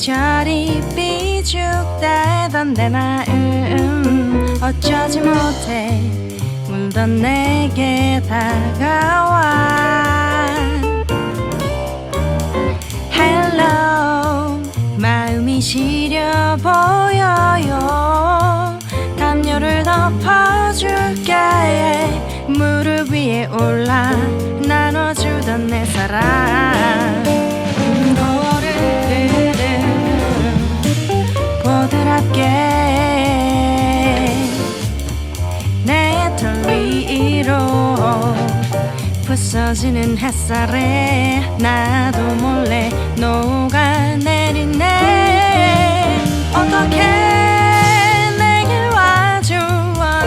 이 삐죽대던 내 마음 어쩌지 못해 울던 내게 다가와. Hello 마음이 시려 보여요. 담요를 덮어줄게. 무릎 위에 올라 나눠주던 내 사랑 차갑게 내털 위로 부서지는 햇살에 나도 몰래 녹아내리네 어떻게 내길 와주었을까?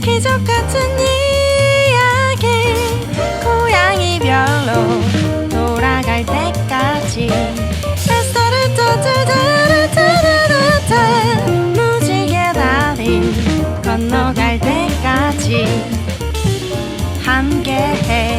기적 같은 이야기. 고양이별로 돌아갈 때까지. 건너갈 때까지 함께해.